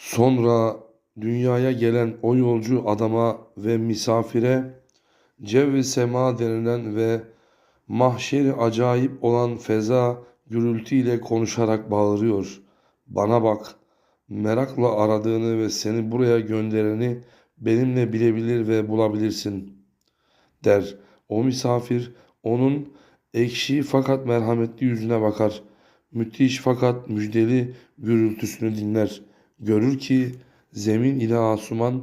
Sonra dünyaya gelen o yolcu adama ve misafire cevv-i sema denilen ve mahşeri acayip olan feza gürültüyle konuşarak bağırıyor. Bana bak, merakla aradığını ve seni buraya göndereni benimle bilebilir ve bulabilirsin, der. O misafir onun ekşi fakat merhametli yüzüne bakar. Müthiş fakat müjdeli gürültüsünü dinler. Görür ki zemin ile asuman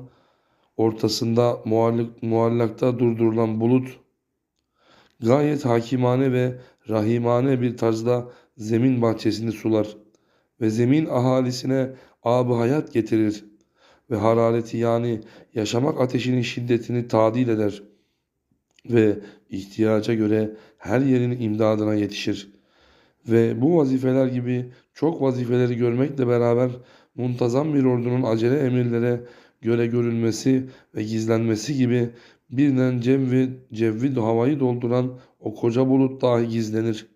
ortasında muallak, muallakta durdurulan bulut gayet hakimane ve rahimane bir tarzda zemin bahçesini sular ve zemin ahalisine ab hayat getirir ve harareti yani yaşamak ateşinin şiddetini tadil eder ve ihtiyaca göre her yerin imdadına yetişir. Ve bu vazifeler gibi çok vazifeleri görmekle beraber muntazam bir ordunun acele emirlere göre görülmesi ve gizlenmesi gibi birden cevvi, cevvi havayı dolduran o koca bulut dahi gizlenir.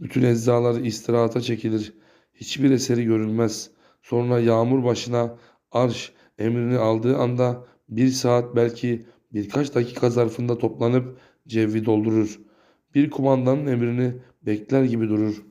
Bütün eczalar istirahata çekilir. Hiçbir eseri görülmez. Sonra yağmur başına arş emrini aldığı anda bir saat belki birkaç dakika zarfında toplanıp cevvi doldurur. Bir kumandanın emrini bekler gibi durur.